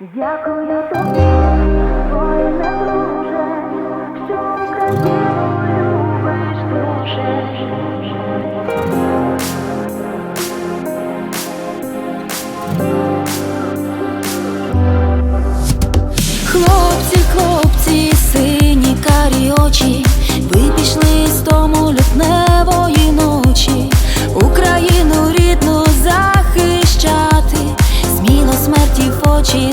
Дякую тобі, воїне друже, що Україну любиш дуже. Хлопці, хлопці, сині карі очі, ви пішли з дому лютневої ночі, Україну рідну захищати, сміло смерті в очі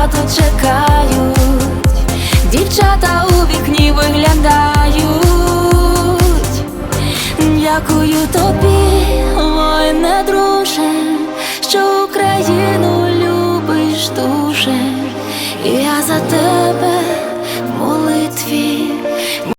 тато чекають, дівчата у вікні виглядають. Дякую тобі, воїне друже, що Україну любиш дуже, і я за тебе